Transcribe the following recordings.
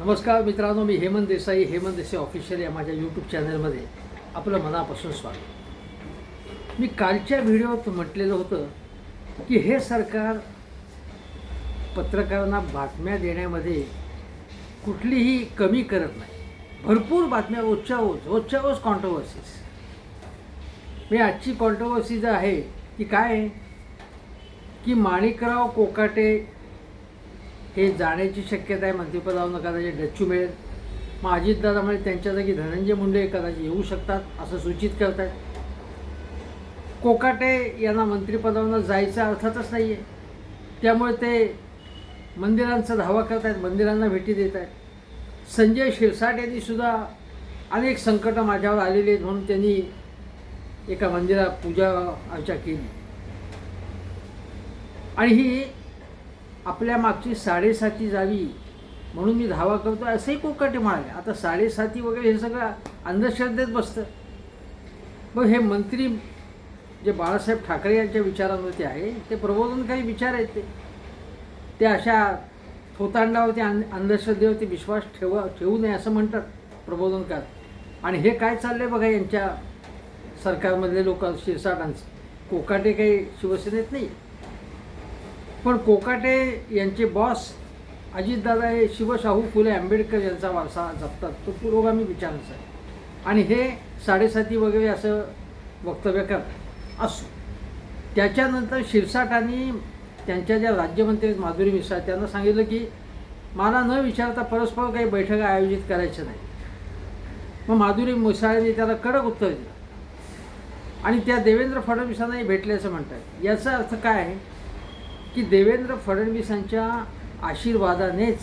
नमस्कार मित्रांनो मी हेमंत देसाई हेमंत देसाई ऑफिशियल या माझ्या यूट्यूब चॅनलमध्ये आपलं मनापासून स्वागत. मी कालच्या व्हिडिओत म्हटलेलं होतं की हे सरकार पत्रकारांना बातम्या देण्यामध्ये कुठलीही कमी करत नाही. भरपूर बातम्या रोजच्या रोज रोजच्या रोज कॉन्ट्रोवर्सीज मी आजची कॉन्ट्रोवर्सी जर आहे ती काय आहे? की माणिकराव कोकाटे हे जाण्याची शक्यता आहे मंत्रिपदावरून कदाचित डच्चू मिळेल. मग अजितदादा म्हणजे त्यांच्या जागी धनंजय मुंडे कदाचित येऊ शकतात असं सूचित करत आहेत कोकाटे यांना मंत्रिपदावरून जायचं अर्थातच नाही आहे त्यामुळे ते मंदिरांचा धावा करत आहेत मंदिरांना भेटी देत आहेत संजय शिरसाट यांनी सुद्धा अनेक संकटं माझ्यावर आलेली आहेत म्हणून त्यांनी एका मंदिरात पूजा अर्चा केली. आणि ही आपल्या मागची साडेसाती जावी म्हणून मी धावा करतो असंही कोकाटे म्हणाले. आता साडेसाती वगैरे हे सगळं अंधश्रद्धेत बसतं. मग हे मंत्री जे बाळासाहेब ठाकरे यांच्या विचारांवरती आहे ते प्रबोधनकारी विचार आहेत ते. ते अशा थोतांडावरती अंध अंधश्रद्धेवरती विश्वास ठेवा ठेवू नये असं म्हणतात प्रबोधनकार. आणि हे काय चाललं आहे बघा यांच्या सरकारमधले लोक शिरसाटांचं कोकाटे काही शिवसेनेत नाही. पण कोकाटे यांचे बॉस अजितदादा हे शिवशाहू फुले आंबेडकर यांचा वारसा जपतात. तो पुरोगामी विचारच आहे. आणि हे साडेसाती वगैरे असं वक्तव्य करतात. असो. त्याच्यानंतर शिरसाटांनी त्यांच्या ज्या राज्यमंत्री आहेत माधुरी मिश्रा त्यांना सांगितलं की मला न विचारता परस्पर काही बैठका आयोजित करायच्या नाही मग माधुरी मिसाळांनी त्याला कडक उत्तर दिलं. आणि त्या देवेंद्र फडणवीसांनाही भेटल्याचं असं म्हणतात. याचा अर्थ काय आहे? की देवेंद्र फडणवीसांच्या आशीर्वादानेच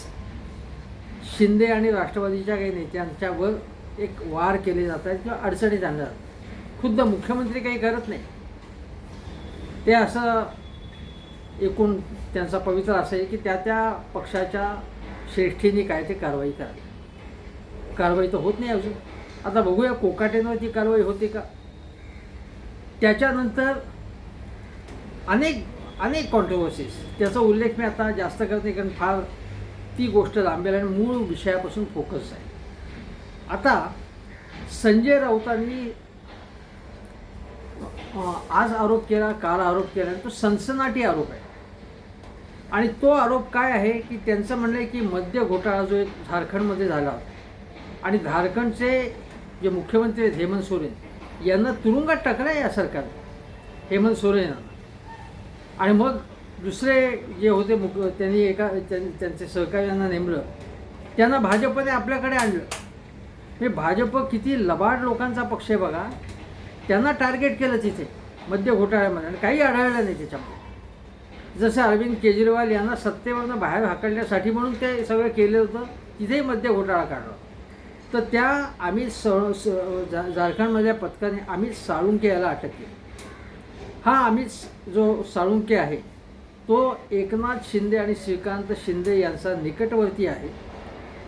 शिंदे आणि राष्ट्रवादीच्या काही नेत्यांच्यावर एक वार केले जात आहेत किंवा अडचणीत आणल्या जातात खुद्द मुख्यमंत्री काही करत नाही. ते असं एकूण त्यांचा पवित्र असं आहे की त्या त्या पक्षाच्या श्रेष्ठींनी काय ते कारवाई करावी. कारवाई तर होत नाही अजून. आता बघूया कोकाटेंवर ती कारवाई होते का? त्याच्यानंतर अनेक अनेक कॉन्ट्रोवर्सीज त्याचा उल्लेख मी आता जास्त करते कारण फार ती गोष्ट लांबेल आणि मूळ विषयापासून फोकस आहे. आता संजय राऊतांनी आज आरोप केला काल आरोप केला आणि तो सनसनाटी आरोप आहे. आणि तो आरोप काय आहे की त्यांचं म्हणणं आहे की मद्य घोटाळा जो एक झारखंडमध्ये झाला आणि झारखंडचे जे मुख्यमंत्री आहेत हेमंत सोरेन यांना तुरुंगात टाकलं आहे या सरकारने. हेमंत सोरेन आणि मग दुसरे जे होते मुख त्यांनी एका त्यां- त्यांचे सहकार्यांना नेमलं. त्यांना भाजपने आपल्याकडे आणलं. हे भाजप किती लबाड लोकांचा पक्ष आहे बघा. त्यांना टार्गेट केलं तिथे मद्य घोटाळ्यामध्ये. आणि काही आढळलं नाही त्याच्यामध्ये. जसं अरविंद केजरीवाल यांना सत्तेवरनं बाहेर हाकलण्यासाठी म्हणून ते सगळं केलं होतं तिथेही मद्य घोटाळा काढला. तर त्या अमित स स- झारखंडमधल्या पथकाने अमित साळुंके याला अटक केली. हा आम्हीच जो साळुंके आहे तो एकनाथ शिंदे आणि श्रीकांत शिंदे यांचा निकटवर्ती आहे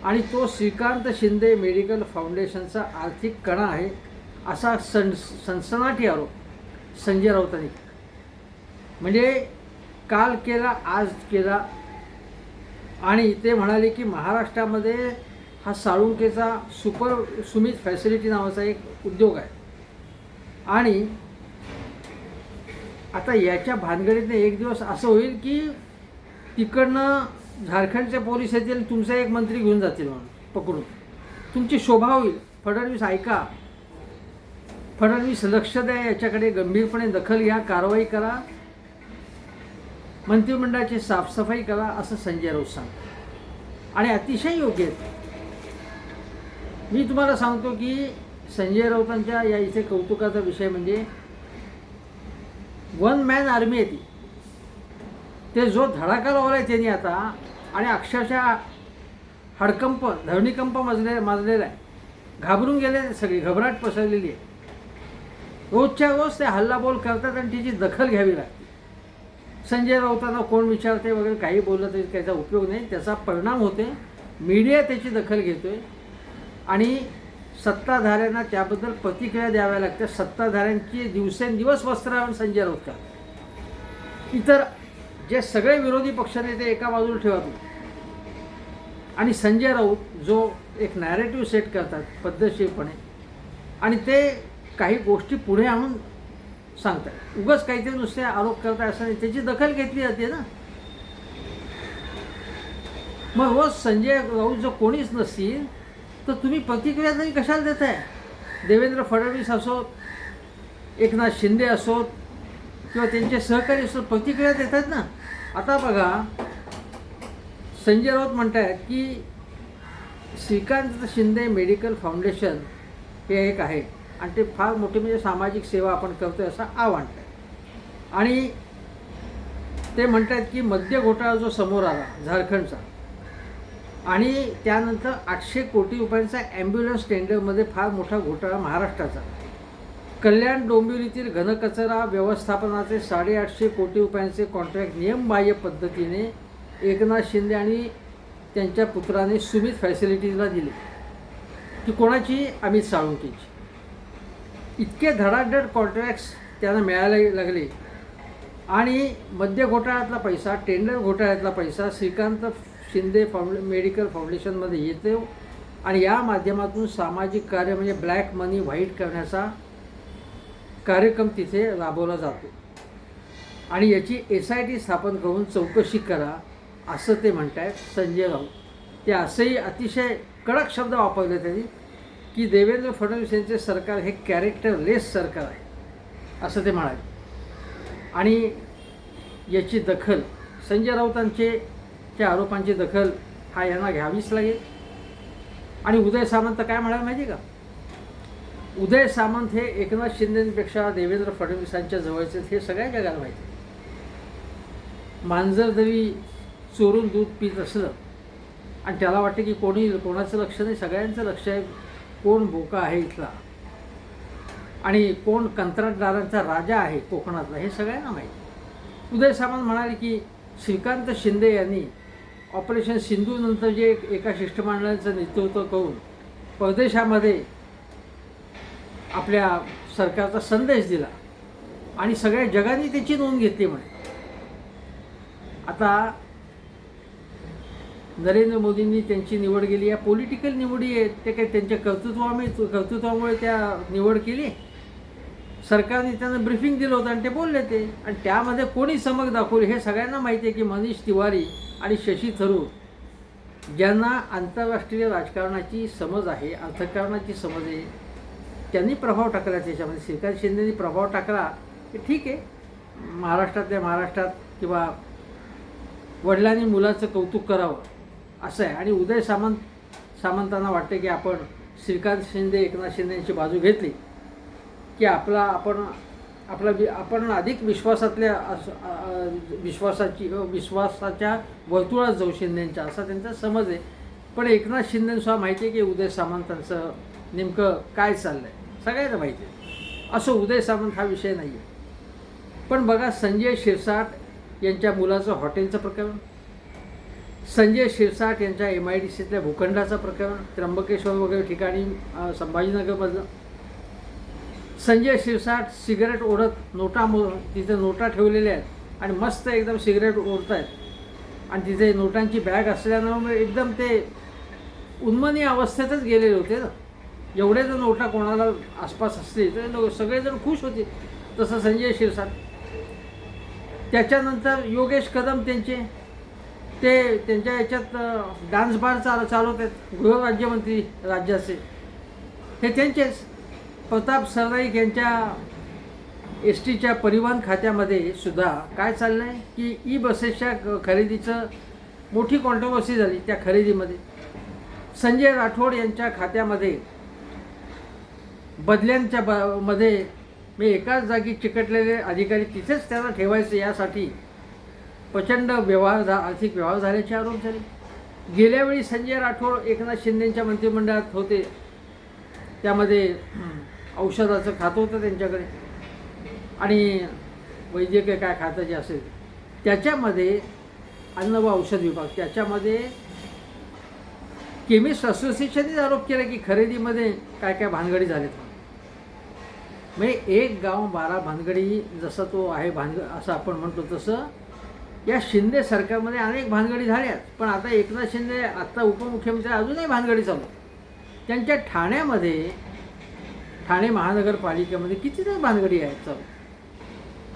आणि तो श्रीकांत शिंदे मेडिकल फाउंडेशनचा आर्थिक कणा आहे असा सन सनसनाटी आरोप संजय राऊतांनी म्हणजे काल केला आज केला आणि ते म्हणाले की महाराष्ट्रामध्ये हा साळुंकेचा सुपर सुमित फॅसिलिटी नावाचा एक उद्योग आहे. आणि आता याच्या भानगडीतनं एक दिवस असं होईल की तिकडनं झारखंडचे पोलीस येतील तुमचा एक मंत्री घेऊन जातील म्हणून पकडून. तुमची शोभा होईल. फडणवीस ऐका. फडणवीस लक्ष द्या याच्याकडे गंभीरपणे दखल घ्या कारवाई करा. मंत्रिमंडळाची साफसफाई करा असं संजय राऊत सांगतो आणि अतिशय योग्य आहेत मी तुम्हाला सांगतो की संजय राऊतांच्या या इथे कौतुकाचा विषय म्हणजे वन मॅन आर्मी आहे ती. ते जो धडाका लावला आहे त्यांनी आता आणि अक्षरशः हडकंप धरणीकंप माजले माजलेला आहे. घाबरून गेले सगळी घबराट पसरलेली आहे. रोजच्या रोज ते हल्लाबोल करतात आणि तिची दखल घ्यावी लागते. संजय राऊतांना कोण विचारते वगैरे काही बोललं तरी त्याचा उपयोग नाही. त्याचा परिणाम होते मीडिया त्याची दखल घेतोय. आणि सत्ताधाऱ्यांना त्याबद्दल प्रतिक्रिया द्याव्या लागत्या सत्ताधाऱ्यांची दिवसेंदिवस वस्त्रावून संजय राऊत का इतर जे सगळे विरोधी पक्षनेते एका बाजूला ठेवा तुम्ही आणि संजय राऊत जो एक नॅरेटिव्ह सेट करतात पद्धतशीरपणे आणि ते काही गोष्टी पुढे आणून सांगतात. उगाच काहीतरी नुसते आरोप करताय असं नाही. त्याची दखल घेतली जाते ना. मग रोज संजय राऊत जर कोणीच नसतील तर तुम्ही प्रतिक्रिया तरी कशाला देताय? देवेंद्र फडणवीस असोत एकनाथ शिंदे असोत किंवा त्यांचे सहकारी असोत प्रतिक्रिया देतात ना? आता बघा संजय राऊत म्हणतायत की श्रीकांत शिंदे मेडिकल फाउंडेशन हे एक आहे. आणि ते फार मोठी म्हणजे सामाजिक सेवा आपण करतोय असं आव आहे आणि ते म्हणतात की मद्य घोटाळा जो समोर आला झारखंडचा आणि त्यानंतर आठशे कोटी रुपयांचा ॲम्ब्युलन्स टेंडरमध्ये फार मोठा घोटाळा महाराष्ट्राचा. कल्याण डोंबिवलीतील घनकचरा व्यवस्थापनाचे साडेआठशे कोटी रुपयांचे कॉन्ट्रॅक्ट नियमबाह्य पद्धतीने एकनाथ शिंदे आणि त्यांच्या पुत्राने सुमित फॅसिलिटीजला दिली. ती कोणाची? अमित साळुंकीची. इतके धडाधड कॉन्ट्रॅक्ट्स त्यांना मिळायला लागले. आणि मद्य घोटाळ्यातला पैसा टेंडर घोटाळ्यातला पैसा श्रीकांत शिंदे फाउंडे मेडिकल फाउंडेशनमध्ये येतो आणि या माध्यमातून सामाजिक कार्य म्हणजे ब्लॅक मनी व्हाईट करण्याचा कार्यक्रम तिथे राबवला जातो. आणि याची एस आय टी स्थापन करून चौकशी करा असं ते म्हणत आहेत संजय राऊत. ते असंही अतिशय कडक शब्द वापरले त्यांनी की देवेंद्र फडणवीस यांचे सरकार हे कॅरेक्टरलेस सरकार आहे असं ते म्हणाले. आणि याची दखल संजय राऊतांचे त्या आरोपांची दखल हा यांना घ्यावीच लागेल. आणि उदय सामंत काय म्हणाल माहिती का? उदय सामंत हे एकनाथ शिंदेपेक्षा देवेंद्र फडणवीसांच्या जवळचे हे सगळ्या जगाला माहिती मांजर जरी चोरून दूध पित असलं आणि त्याला वाटतं की कोणी कोणाचं लक्ष नाही सगळ्यांचं लक्ष आहे कोण बोका आहे इथला? आणि कोण कंत्राटदारांचा राजा आहे कोकणातला हे सगळ्यांना माहिती उदय सामंत म्हणाले की श्रीकांत शिंदे यांनी ऑपरेशन सिंधूनंतर जे एका शिष्टमंडळाचं नेतृत्व करून परदेशामध्ये आपल्या सरकारचा संदेश दिला आणि सगळ्या जगाने त्याची नोंद घेतली म्हणे. आता नरेंद्र मोदींनी त्यांची निवड केली या पॉलिटिकल निवडी आहेत ते काही त्यांच्या कर्तृत्वामुळे कर्तृत्वामुळे त्या निवड केली. सरकारने त्यांना ब्रिफिंग दिलं होतं आणि ते बोलले ते. आणि त्यामध्ये कोणी समक दाखवली हे सगळ्यांना माहिती आहे की मनीष तिवारी आणि शशी थरूर ज्यांना आंतरराष्ट्रीय राजकारणाची समज आहे अर्थकारणाची समज आहे त्यांनी प्रभाव टाकला त्याच्यामध्ये. श्रीकांत शिंदेनी प्रभाव टाकला की ठीक आहे. महाराष्ट्रातल्या महाराष्ट्रात किंवा वडिलांनी मुलाचं कौतुक करावं असं आहे. आणि उदय सामंत सामंतांना वाटते की आपण श्रीकांत शिंदे एकनाथ शिंदे यांची बाजू घेतली की आपला आपण आपला वि आपण अधिक विश्वासातल्या विश्वासाची विश्वासाच्या वर्तुळात जाऊ शिंदेंच्या असा त्यांचा समज आहे. पण एकनाथ शिंदेसुद्धा माहिती आहे की उदय सामंतांचं नेमकं काय चाललं आहे सगळ्यांना माहिती आहे. असं उदय सामंत हा विषय नाही आहे पण बघा संजय शिरसाट यांच्या मुलाचं हॉटेलचं प्रकरण संजय शिरसाट यांच्या एम आय डी सीतल्या भूखंडाचं प्रकरण त्र्यंबकेश्वर वगैरे ठिकाणी संभाजीनगरमधलं संजय शिरसाट सिगरेट ओढत नोटा मो तिथे नोटा ठेवलेल्या आहेत आणि मस्त एकदम सिगरेट ओढत आहेत आणि तिथे नोटांची बॅग असल्यानं एकदम ते उन्मनी अवस्थेतच गेलेले होते ना. एवढे जर नोटा कोणाला आसपास असले तर लोक सगळेजण खुश होते. तसं संजय शिरसाट. त्याच्यानंतर योगेश कदम त्यांचे ते त्यांच्या याच्यात डान्स बार चाल चालवत आहेत. गृहराज्यमंत्री राज्याचे. हे त्यांचेच. प्रताप सरनाईक यांच्या एस टीच्या परिवहन खात्यामध्ये सुद्धा काय चाललं आहे की ई बसेसच्या खरेदीचं मोठी कॉन्ट्रोवर्सी झाली त्या खरेदीमध्ये. संजय राठोड यांच्या खात्यामध्ये बदल्यांच्या ब मध्ये मी एकाच जागी चिकटलेले अधिकारी तिथेच त्यांना ठेवायचे यासाठी प्रचंड व्यवहार झा आर्थिक व्यवहार झाल्याचे आरोप झाले. गेल्यावेळी संजय राठोड एकनाथ शिंदेंच्या मंत्रिमंडळात होते. त्यामध्ये औषधाचं खातं होतं त्यांच्याकडे. आणि वैद्यकीय काय खातं जे असेल त्याच्यामध्ये अन्न व औषध विभाग त्याच्यामध्ये केमिस्ट असोसिएशनने आरोप केला की खरेदीमध्ये काय काय भानगडी झालेत म्हणजे एक गाव बारा भानगडी जसा तो आहे भानग असं आपण म्हणतो तसं या शिंदे सरकारमध्ये अनेक भानगडी झाल्यात. पण आता एकनाथ शिंदे आत्ता उपमुख्यमंत्री अजूनही भानगडी चालू त्यांच्या ठाण्यामध्ये ठाणे महानगरपालिकेमध्ये कितीतरी भानगडी आहेत चालू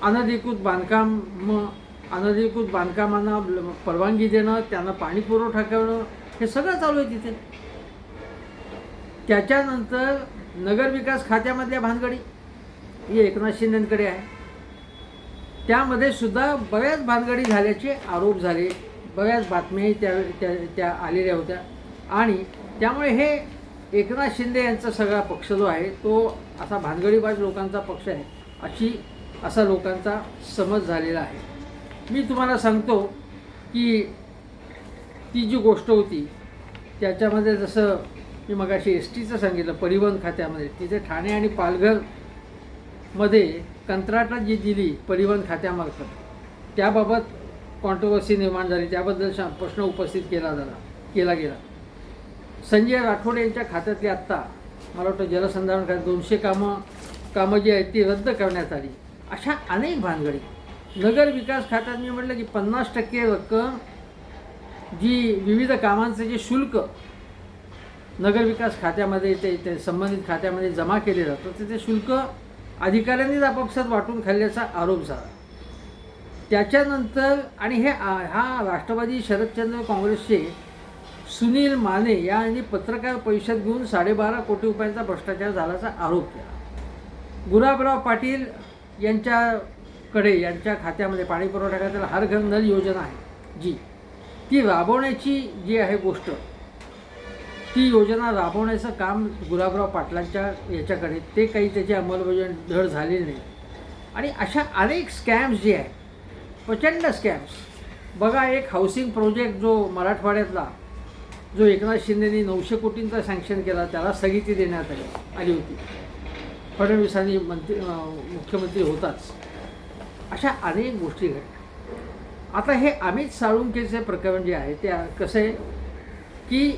अनधिकृत बांधकाम मग अनधिकृत बांधकामांना परवानगी देणं त्यांना पाणी पुरवठा करणं हे सगळं चालू आहे तिथे. त्याच्यानंतर नगरविकास खात्यामधल्या भानगडी ही एकनाथ शिंदेकडे आहे. त्यामध्ये सुद्धा बऱ्याच भानगडी झाल्याचे आरोप झाले. बऱ्याच बातम्याही त्या त्या त्या आलेल्या होत्या. आणि त्यामुळे हे एकनाथ शिंदे यांचा सगळा पक्ष जो आहे तो असा भानगडीबाज लोकांचा पक्ष आहे अशी असा लोकांचा समज झालेला आहे. मी तुम्हाला सांगतो की ती जी गोष्ट होती त्याच्यामध्ये जसं मी मगाशी एस टीचं सांगितलं परिवहन खात्यामध्ये तिथे ठाणे आणि पालघरमध्ये कंत्राटात जी दिली परिवहन खात्यामार्फत त्याबाबत कॉन्ट्रोवर्सी निर्माण झाली. त्याबद्दल प्रश्न उपस्थित केला झाला केला गेला. संजय राठोड यांच्या खात्यातली आत्ता मला वाटतं जलसंधारण खात्यात दोनशे कामं कामं जी आहेत ती रद्द करण्यात आली. अशा अनेक भानगडी. नगर विकास खात्यात मी म्हटलं की पन्नास टक्के रक्कम जी विविध कामांचं जे शुल्क नगर विकास खात्यामध्ये ते ते संबंधित खात्यामध्ये जमा केले जातं तर ते शुल्क अधिकाऱ्यांनीच आपापसात वाटून खाल्ल्याचा आरोप झाला. त्याच्यानंतर आणि हे हा राष्ट्रवादी शरदचंद्र काँग्रेसचे सुनील माने यांनी पत्रकार परिषद घेऊन साडेबारा कोटी रुपयांचा भ्रष्टाचार झाल्याचा आरोप केला. गुलाबराव पाटील यांच्याकडे यांच्या खात्यामध्ये पाणी पुरवठा खात्याला हर घर नल योजना आहे. जी ती राबवण्याची जी आहे गोष्ट ती योजना राबवण्याचं काम गुलाबराव पाटलांच्या याच्याकडे ते काही त्याची अंमलबजावणी धड झालेली नाही. आणि अशा अनेक स्कॅम्स जे आहेत प्रचंड स्कॅम्स. बघा एक हाऊसिंग प्रोजेक्ट जो मराठवाड्यातला जो एकनाथ शिंदेनी नऊशे कोटींचा सँक्शन केला त्याला स्थगिती देण्यात आली आली होती. फडणवीसांनी मंत्री मुख्यमंत्री होताच. अशा अनेक गोष्टी घडल्या. आता हे अमित साळुंकेचे प्रकरण जे आहे ते कसं आहे की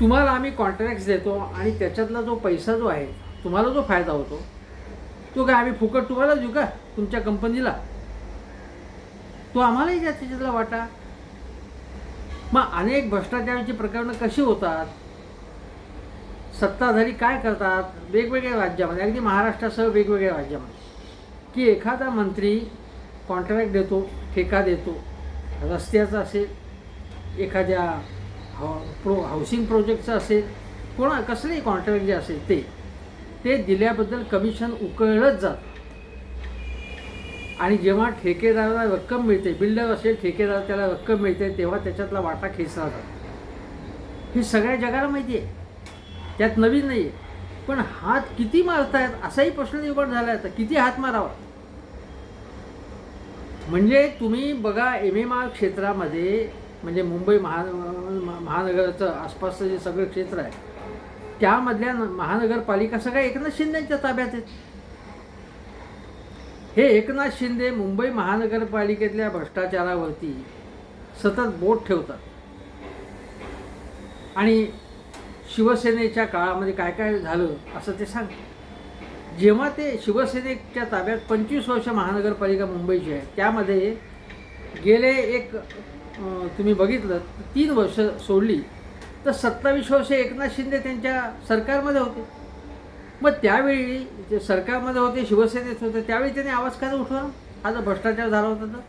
तुम्हाला आम्ही कॉन्ट्रॅक्ट्स देतो आणि त्याच्यातला जो पैसा जो आहे तुम्हाला जो फायदा होतो तो काय आम्ही फुकट तुम्हाला देऊ का? तुमच्या कंपनीला तो आम्हालाही त्याच्यातला वाटा. मग अनेक भ्रष्टाचाराची प्रकरणं कशी होतात? सत्ताधारी काय करतात? वेगवेगळ्या राज्यामध्ये अगदी महाराष्ट्रासह वेगवेगळ्या राज्यामध्ये. की एखादा मंत्री कॉन्ट्रॅक्ट देतो ठेका देतो रस्त्याचा असेल एखाद्या हाव प्रो हाऊसिंग प्रोजेक्टचं असेल कोणा कसलेही कॉन्ट्रॅक्ट जे असेल ते ते दिल्याबद्दल कमिशन उकळलंच जातं. आणि जेव्हा ठेकेदाराला रक्कम मिळते बिल्डर असेल ठेकेदार त्याला रक्कम मिळते तेव्हा त्याच्यातला वाटा खेचला जातो. हे सगळ्या जगाला माहिती आहे. त्यात नवीन नाही आहे पण हात किती मारतायत असाही प्रश्न निर्माण झाला आहे किती हात मारावा? म्हणजे तुम्ही बघा एम एम आर क्षेत्रामध्ये म्हणजे मुंबई महा महानगराचं आसपासचं जे सगळं क्षेत्र आहे त्यामधल्या महानगरपालिका सगळ्या एकनाथ शिंदेच्या ताब्यात आहेत. हे एकनाथ शिंदे मुंबई महानगरपालिकेतल्या भ्रष्टाचारावरती सतत बोट ठेवतात. आणि शिवसेनेच्या काळामध्ये काय काय झालं असं ते सांग जेव्हा ते शिवसेनेच्या ताब्यात पंचवीस वर्ष महानगरपालिका मुंबईची आहे त्यामध्ये गेले एक तुम्ही बघितलं तर तीन वर्ष सोडली तर सत्तावीस वर्ष एकनाथ शिंदे त्यांच्या सरकारमध्ये होते. मग त्यावेळी जे सरकारमध्ये होते शिवसेनेत होते त्यावेळी त्यांनी आवाज काय उठवला? हा जो भ्रष्टाचार झाला होता तर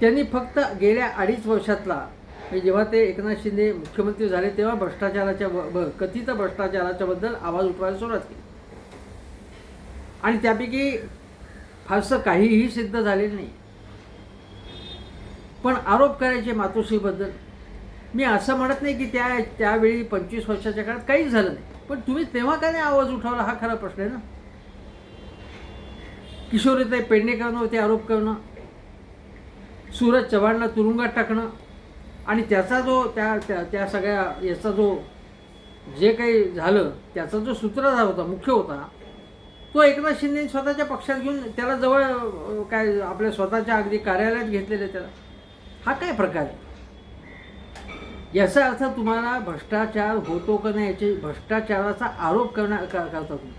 त्यांनी फक्त गेल्या अडीच वर्षातला जेव्हा ते एकनाथ शिंदे मुख्यमंत्री झाले तेव्हा भ्रष्टाचाराच्या ब कथित भ्रष्टाचाराच्याबद्दल आवाज उठवायला सुरुवात केली. आणि त्यापैकी फारसं काहीही सिद्ध झालेलं नाही. पण आरोप करायचे मातोश्रीबद्दल मी असं म्हणत नाही की त्या त्यावेळी पंचवीस वर्षाच्या काळात काहीच झालं नाही. पण तुम्ही तेव्हा का नाही आवाज उठवला? हा खरा प्रश्न आहे ना. किशोरीताई पेडणेकरांवरती आरोप करणं. सूरज चव्हाणला तुरुंगात टाकणं. आणि त्याचा जो त्या त्या त्या सगळ्या याचा जो जे काही झालं त्याचा जो सूत्रधार होता मुख्य होता तो एकनाथ शिंदे स्वतःच्या पक्षात घेऊन त्याला जवळ काय आपल्या स्वतःच्या अगदी कार्यालयात घेतलेले त्याला. हा काय प्रकार आहे? याचा अर्थ तुम्हाला भ्रष्टाचार होतो का नाही याची भ्रष्टाचाराचा आरोप करणार का करता तुम्ही.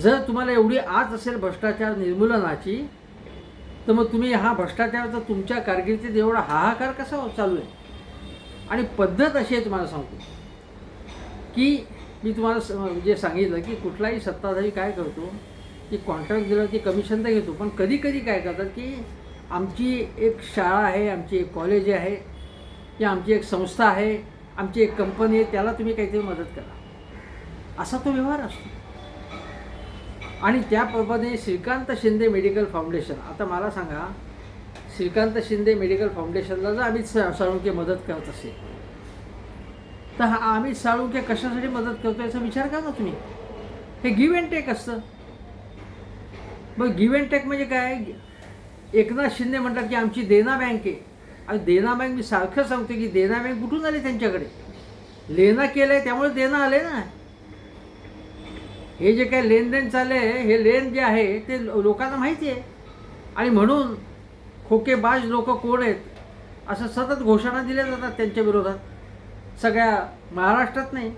जर तुम्हाला एवढी आज असेल भ्रष्टाचार निर्मूलनाची तर मग तुम्ही हा भ्रष्टाचाराचा तुमच्या कारकिर्दीत एवढा हाहाकार कसा चालू आहे? आणि पद्धत अशी आहे तुम्हाला सांगतो. की मी तुम्हाला म्हणजे जे सांगितलं की कुठलाही सत्ताधारी काय करतो की कॉन्ट्रॅक्ट दिलं की कमिशन तर घेतो पण कधी कधी काय करतात की आमची एक शाळा आहे आमची एक कॉलेज आहे की आमची एक संस्था आहे आमची एक कंपनी आहे त्याला तुम्ही काहीतरी मदत करा. असा तो व्यवहार असतो. आणि त्याप्रमाणे श्रीकांत शिंदे मेडिकल फाउंडेशन आता मला सांगा श्रीकांत शिंदे मेडिकल फाउंडेशनला जर अमित सा- साळुंके मदत करत असेल तर हा अमित साळुंके कशासाठी मदत करतो याचा विचार करा ना तुम्ही. हे गिव्ह अँड टेक असतं. मग गिव्ह अँड टेक म्हणजे काय? एकनाथ शिंदे म्हणतात की आमची देना बँक आहे. आणि देना बँक मी सारखं सांगतो की देना बँक कुठून आली त्यांच्याकडे? लेना केलं आहे त्यामुळे देणं आले ना. हे जे काय लेनदेन चाललं आहे हे लेन जे आहे ते लोकांना माहिती आहे आणि म्हणून खोकेबाज लोक कोण आहेत असं सतत घोषणा दिल्या जातात त्यांच्या विरोधात. सगळ्या महाराष्ट्रात नाही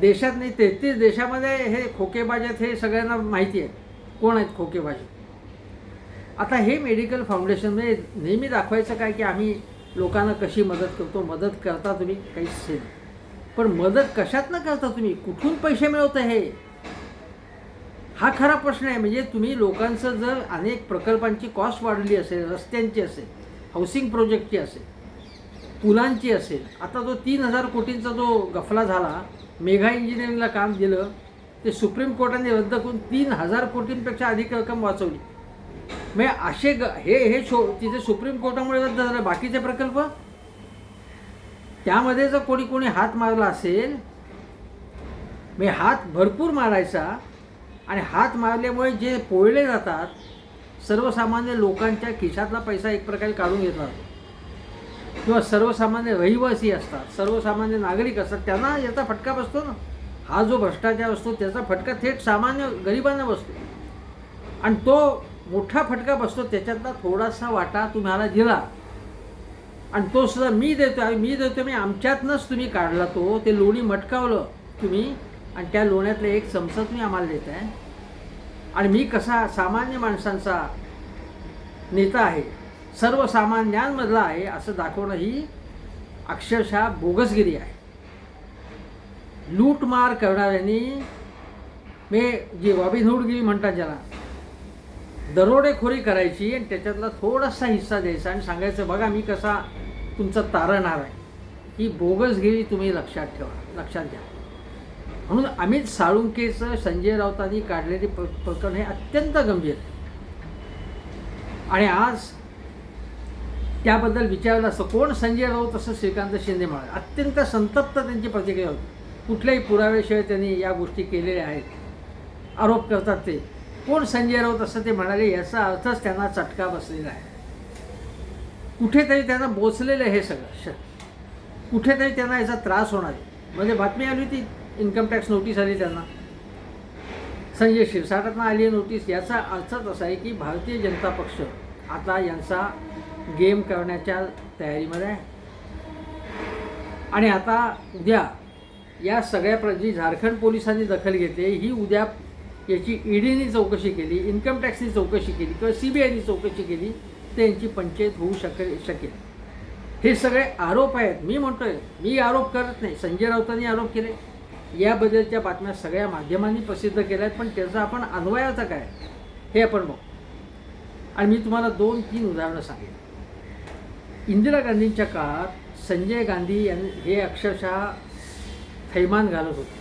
देशात नाही तेहतीस देशामध्ये हे खोकेबाज आहेत हे सगळ्यांना माहिती आहे कोण आहेत खोकेबाज? आता हे मेडिकल फाउंडेशनमध्ये नेहमी दाखवायचं काय की आम्ही लोकांना कशी मदत करतो मदत करता तुम्ही काही सेल पण मदत कशातनं करता तुम्ही? कुठून पैसे मिळवता हे? हा खरा प्रश्न आहे. म्हणजे तुम्ही लोकांचं जर अनेक प्रकल्पांची कॉस्ट वाढली असेल रस्त्यांची असेल हाऊसिंग प्रोजेक्टची असेल पुलांची असेल आता जो तीन हजार कोटींचा जो गफला झाला मेघा इंजिनिअरिंगला काम दिलं ते सुप्रीम कोर्टाने रद्द करून तीन हजार कोटींपेक्षा अधिक रक्कम वाचवली. म्हणजे असे ग हे हे शो तिथे सुप्रीम कोर्टामुळे रद्द झालं. बाकीचे प्रकल्प? त्यामध्ये जर कोणी कोणी हात मारला असेल म्हणजे हात भरपूर मारायचा आणि हात मारल्यामुळे जे पोळले जातात सर्वसामान्य लोकांच्या खिशातला पैसा एक प्रकारे काढून घेतला जातो किंवा सर्वसामान्य रहिवासी असतात सर्वसामान्य नागरिक असतात त्यांना याचा फटका बसतो ना. हा जो भ्रष्टाचार असतो त्याचा फटका थेट सामान्य गरिबांना बसतो. आणि तो मोठा फटका बसतो त्याच्यातला थोडासा वाटा तुम्हाला दिला. आणि तो सुद्धा मी देतो आहे मी देतो मी आमच्यातनंच तुम्ही काढला तो ते लोणी मटकावलं तुम्ही आणि त्या लोण्यातलं एक चमचा तुम्ही आम्हाला देत आहे आणि मी कसा सामान्य माणसांचा नेता आहे सर्वसामान्यांमधला आहे असं दाखवणं ही अक्षरशः बोगसगिरी आहे. लूटमार करणाऱ्यांनी मे जे रॉबिनहूडगिरी म्हणतात ज्याला दरोडेखोरी करायची आणि त्याच्यातला थोडासा हिस्सा द्यायचा आणि सांगायचं बघा मी कसा तुमचा तारणार आहे. ही बोगसगिरी तुम्ही लक्षात ठेवा लक्षात घ्या. म्हणून अमित साळुंकेचं संजय राऊतांनी काढलेली प्र प्रकरण हे अत्यंत गंभीर आहे. आणि आज त्याबद्दल विचारलं असतं कोण? संजय राऊत असं श्रीकांत शिंदे म्हणाले. अत्यंत संतप्त त्यांची प्रतिक्रिया होती. कुठल्याही पुराव्याशिवाय त्यांनी या गोष्टी केलेल्या आहेत. आरोप करतात ते. कोण संजय राऊत असं ते म्हणाले याचा अर्थच त्यांना चटका बसलेला आहे. कुठेतरी त्यांना बोचलेलं आहे हे सगळं. श कुठेतरी त्यांना याचा त्रास होणार आहे. म्हणजे बातमी आली होती इन्कम टॅक्स नोटीस आली त्यांना. संजय शिरसाटांना आली आहे नोटीस याचा अर्थच असा आहे की भारतीय जनता पक्ष आता यांचा गेम करण्याच्या तयारीमध्ये आहे. आणि आता उद्या या सगळ्या प्र जी झारखंड पोलिसांनी दखल घेतली ही उद्या याची ईडीने चौकशी केली इन्कम टॅक्सनी चौकशी केली किंवा सी बी आयनी चौकशी केली तर यांची पंचायत होऊ शकेल शकेल. हे सगळे आरोप आहेत. मी म्हणतोय मी आरोप करत नाही. संजय राऊतांनी आरोप केले. याबद्दलच्या बातम्या सगळ्या माध्यमांनी प्रसिद्ध केल्या आहेत पण त्याचा आपण अन्वयाचा काय? हे आपण बघू. आणि मी तुम्हाला दोन तीन उदाहरणं सांगेन. इंदिरा गांधींच्या काळात संजय गांधी यांनी हे अक्षरशः थैमान घालत होते.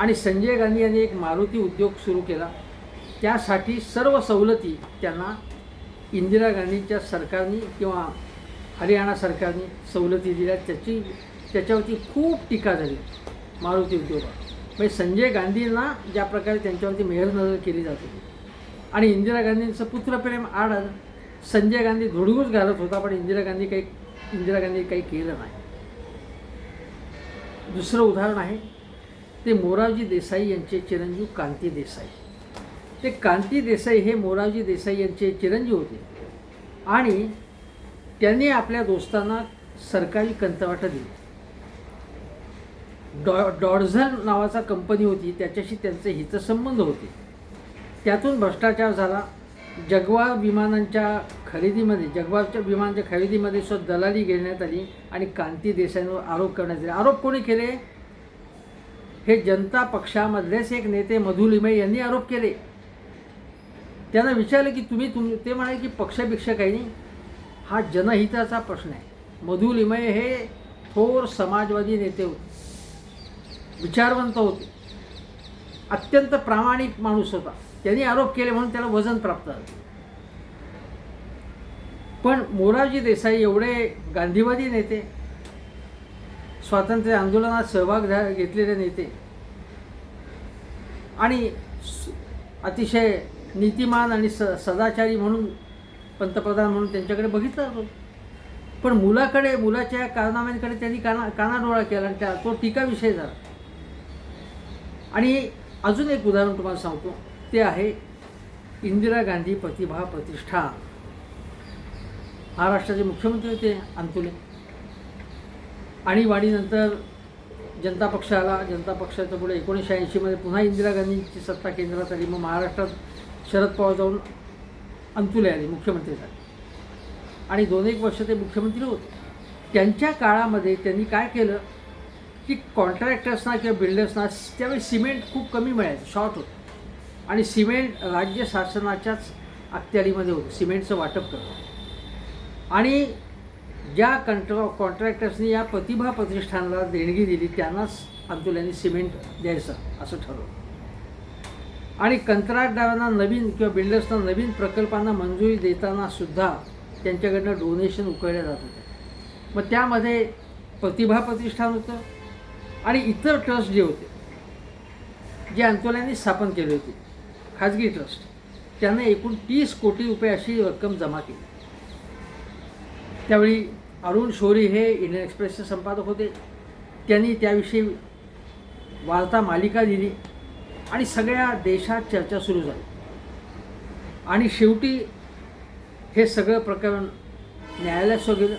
आणि संजय गांधी यांनी एक मारुती उद्योग सुरू केला. त्यासाठी सर्व सवलती त्यांना इंदिरा गांधींच्या सरकारने किंवा हरियाणा सरकारने सवलती दिल्या. त्याची त्याच्यावरती खूप टीका झाली मारुती उद्योगात. म्हणजे संजय गांधींना ज्या प्रकारे त्यांच्यावरती मेहरनजर केली जात होती. आणि इंदिरा गांधींचं पुत्रप्रेम आड संजय गांधी धुडगूस घालत होता पण इंदिरा गांधी काही इंदिरा गांधी काही केलं नाही. दुसरं उदाहरण आहे ते मोरारजी देसाई यांचे चिरंजीव कांती देसाई. ते कांती देसाई हे मोरावजी देसाई यांचे चिरंजीव होते. आणि त्यांनी आपल्या दोस्तांना सरकारी कंतवाटं दिली. डॉ डॉडझन नावाचा कंपनी होती त्याच्याशी त्यांचे हितसंबंध होते. त्यातून भ्रष्टाचार झाला. जगवार विमानांच्या खरेदीमध्ये जगवारच्या विमानांच्या खरेदीमध्ये सुद्धा दलाली घेण्यात आली आणि कांती देसाईंवर आरोप करण्यात आले. आरोप कोणी केले? हे जनता पक्षामधलेच एक नेते मधुलिमय यांनी आरोप केले. त्यांना विचारलं की तुम्ही तुम ते म्हणाले की पक्षपेक्षा काही नाही. हा जनहिताचा प्रश्न आहे. मधुलिमय हे थोर समाजवादी नेते होते. विचारवंत होते. अत्यंत प्रामाणिक माणूस होता. त्यांनी आरोप केले म्हणून त्याला वजन प्राप्त झालं. पण मोरारजी देसाई एवढे गांधीवादी नेते स्वातंत्र्य आंदोलनात सहभाग झा घेतलेले नेते. आणि अतिशय नीतिमान आणि स सदाचारी म्हणून पंतप्रधान म्हणून त्यांच्याकडे बघितलं जातो पण मुलाकडे मुलाच्या कारनाम्यांकडे त्यांनी काना कानाडोळा केला आणि त्या तो टीका विषय झाला. आणि अजून एक उदाहरण तुम्हाला सांगतो. ते आहे इंदिरा गांधी प्रतिभा प्रतिष्ठान महाराष्ट्राचे मुख्यमंत्री होते अंतुले. आणीबाणीनंतर जनता पक्ष आला जनता पक्षाच्या पुढे एकोणीसशे ऐंशीमध्ये पुन्हा इंदिरा गांधींची सत्ता केंद्रात आली. मग महाराष्ट्रात शरद पवार जाऊन अंतुले आले मुख्यमंत्री झाले. आणि दोन एक वर्ष ते मुख्यमंत्री होते. त्यांच्या काळामध्ये त्यांनी काय केलं? की कॉन्ट्रॅक्टर्सना किंवा बिल्डर्सना त्यावेळी सिमेंट खूप कमी मिळायचं शॉर्ट होतं. आणि सिमेंट राज्य शासनाच्याच अखत्यारीमध्ये होतं सिमेंटचं वाटप करतं आणि ज्या कंट्र कॉन्ट्रॅक्टर्सनी या प्रतिभा प्रतिष्ठानला देणगी दिली त्यांनाच अंतुल्यांनी सिमेंट द्यायचं असं ठरवलं. आणि कंत्राटदारांना नवीन किंवा बिल्डर्सना नवीन प्रकल्पांना मंजुरी देताना सुद्धा त्यांच्याकडनं डोनेशन उकळल्या जात होत्या. मग त्यामध्ये प्रतिभा प्रतिष्ठान होतं आणि इतर ट्रस्ट जे होते जे अंतोल्यांनी स्थापन केले होते खाजगी ट्रस्ट त्यांना एकूण तीस कोटी रुपये अशी रक्कम जमा केली. त्यावेळी अरुण शोरी हे इंडियन एक्सप्रेसचे संपादक होते. त्यांनी त्याविषयी वार्ता मालिका दिली आणि सगळ्या देशात चर्चा सुरू झाली. आणि शेवटी हे सगळं प्रकरण न्यायालयात गेलं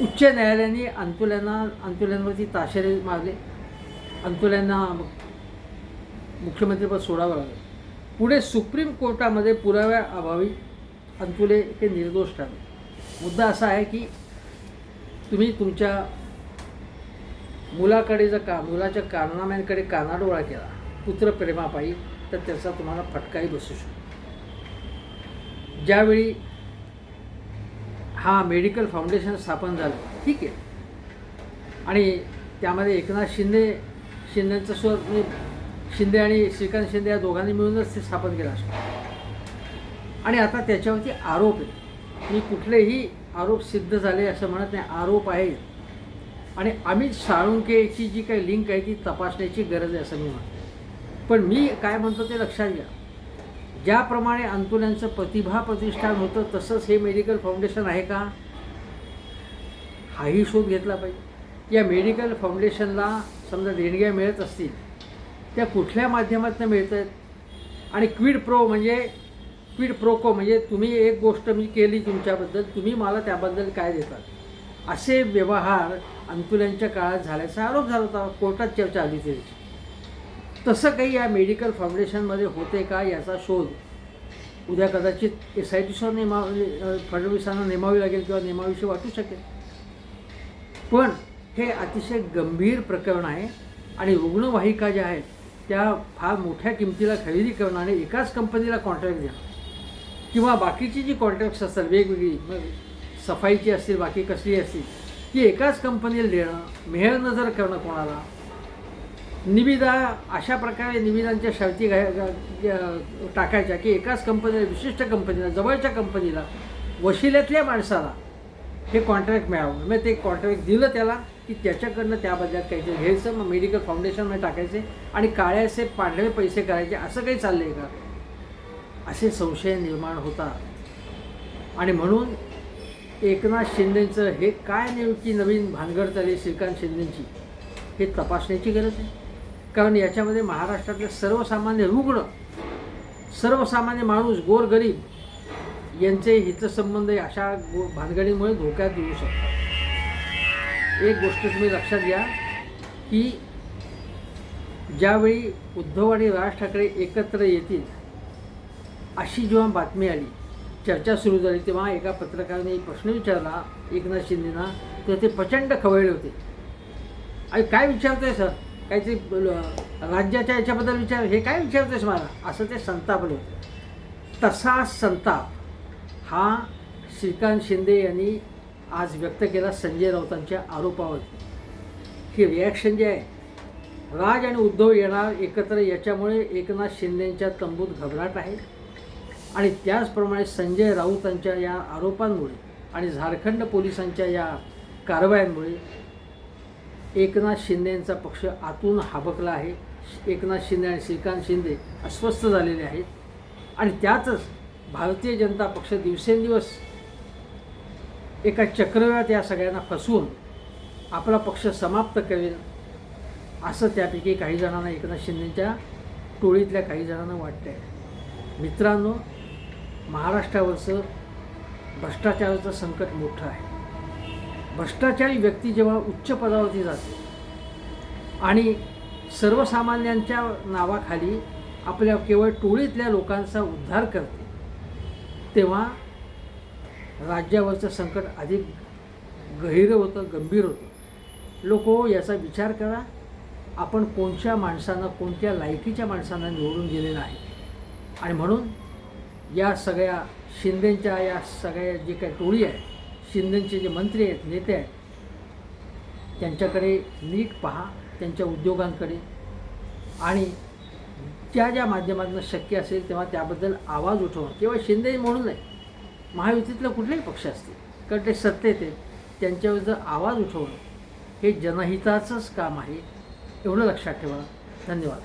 उच्च न्यायालयाने अंतुल्यांना अंतुल्यांवरती ताशेरे मारले. अंतुल्यांना मुख्यमंत्रीपद सोडावं लागलं. पुढे सुप्रीम कोर्टामध्ये पुराव्या अभावी अंतुले हे निर्दोष ठरले. मुद्दा असा आहे की तुम्ही तुमच्या मुलाकडे जर का मुलाच्या कारनाम्यांकडे कानाडोळा केला पुत्रप्रेमापायी तर त्याचा तुम्हाला फटकाही बसू शकतो. ज्यावेळी हा मेडिकल फाउंडेशन स्थापन झालं ठीक आहे. आणि त्यामध्ये एकनाथ शिंदे शिंदेचं स्व म्हणजे शिंदे आणि श्रीकांत शिंदे या दोघांनी मिळूनच ते स्थापन केलं असतो. आणि आता त्याच्यावरती आरोप आहे. मी कुठलेही आरोप सिद्ध झाले असं म्हणत नाही. आरोप आहेत. आणि अमित साळुंकेची जी काही लिंक आहे ती तपासण्याची गरज आहे असं मी म्हणतो. पण मी काय म्हणतो ते लक्षात घ्या. ज्याप्रमाणे अंतुल्यांचं प्रतिभा प्रतिष्ठान होतं तसंच हे मेडिकल फाउंडेशन आहे का? हाही शोध घेतला पाहिजे. या मेडिकल फाउंडेशनला समजा देणग्या मिळत असतील त्या कुठल्या माध्यमातून मिळत आहेत? आणि क्विड प्रो म्हणजे क्विड प्रोको म्हणजे तुम्ही एक गोष्ट मी केली तुमच्याबद्दल तुम्ही मला त्याबद्दल काय देतात? असे व्यवहार अंतुल्यांच्या काळात झाल्याचा आरोप झाला होता कोर्टात चर्चा आली त्याची तसं काही या मेडिकल फाउंडेशनमध्ये होते का याचा शोध? उद्या कदाचित एस आय टीसह नेमा फडणवीसांना नेमावी लागेल किंवा नेमाविषयी वाटू शकेल. पण हे अतिशय गंभीर प्रकरण आहे आणि रुग्णवाहिका ज्या आहेत त्या फार मोठ्या किमतीला खरेदी करणारे एकाच कंपनीला कॉन्ट्रॅक्ट द्या. किंवा बाकीची जी कॉन्ट्रॅक्ट्स असतात वेगवेगळी मग सफाईची असतील बाकी कसली असतील ती एकाच कंपनीला देणं मेहर नजर करणं कोणाला? निविदा अशा प्रकारे निविदांच्या शर्ती टाकायच्या की एकाच कंपनीला विशिष्ट कंपनीला जवळच्या कंपनीला वशिल्यातल्या माणसाला हे कॉन्ट्रॅक्ट मिळावं. मग ते कॉन्ट्रॅक्ट दिलं त्याला की त्याच्याकडनं त्याबद्दल काहीतरी घ्यायचं मग मेडिकल फाउंडेशनमध्ये टाकायचे आणि काळ्याचे पांढरे पैसे करायचे असं काही चाललं आहे का? असे संशय निर्माण होतात. आणि म्हणून एकनाथ शिंदेंचं हे काय नेमकी नवीन भानगड चालली श्रीकांत शिंदेंची हे तपासण्याची गरज आहे. कारण याच्यामध्ये महाराष्ट्रातले सर्वसामान्य रुग्ण सर्वसामान्य माणूस गोरगरीब यांचे हितसंबंध अशा गो भानगडीमुळे धोक्यात येऊ शकतात. एक गोष्ट तुम्ही लक्षात घ्या की ज्यावेळी उद्धव आणि राज ठाकरे एकत्र येतील अशी जेव्हा बातमी आली चर्चा सुरू झाली तेव्हा एका पत्रकाराने एक प्रश्न विचारला एकनाथ शिंदेना. तर ते प्रचंड खवळले होते. अरे काय विचारतोय सर? काहीतरी राज्याच्या याच्याबद्दल विचार हे काय विचारतोयस मला? असं ते संतापले होते. तसा संताप हा श्रीकांत शिंदे यांनी आज व्यक्त केला संजय राऊतांच्या आरोपावरती हे रिॲक्शन जे आहे राज आणि उद्धव येणार एकत्र याच्यामुळे एकनाथ शिंदेच्या तंबूत घबराट आहे. आणि त्याचप्रमाणे संजय राऊतांच्या या आरोपांमुळे आणि झारखंड पोलिसांच्या या कारवायांमुळे एकनाथ शिंदेंचा पक्ष आतून हाबकला आहे. एकनाथ शिंदे आणि श्रीकांत शिंदे अस्वस्थ झालेले आहेत. आणि त्यातच भारतीय जनता पक्ष दिवसेंदिवस एका चक्रव्यात या सगळ्यांना फसवून आपला पक्ष समाप्त करेल असं त्यापैकी काही जणांना एकनाथ शिंदेच्या टोळीतल्या काही जणांना वाटतं आहे मित्रांनो महाराष्ट्रावरचं भ्रष्टाचाराचं संकट मोठं आहे. भ्रष्टाचारी व्यक्ती जेव्हा उच्च पदावरती जाते आणि सर्वसामान्यांच्या नावाखाली आपल्या केवळ टोळीतल्या लोकांचा उद्धार करते तेव्हा राज्यावरचं संकट अधिक गहिरं होतं गंभीर होतं. लोक याचा विचार करा आपण कोणत्या माणसांना कोणत्या लायकीच्या माणसांना निवडून दिलेलं आहे आणि म्हणून या सगळ्या शिंदेंच्या या सगळ्या जे काही टोळी आहे शिंदेंचे जे मंत्री आहेत नेते आहेत त्यांच्याकडे नीट पहा त्यांच्या उद्योगांकडे. आणि ज्या ज्या माध्यमातून शक्य असेल तेव्हा त्याबद्दल आवाज उठवा. किंवा शिंदे म्हणून नाही महायुतीतलं कुठलेही पक्ष असतील कारण ते सत्तेत आहेत त्यांच्याबद्दल आवाज उठवणं हे जनहिताचंच काम आहे एवढं लक्षात ठेवा. धन्यवाद.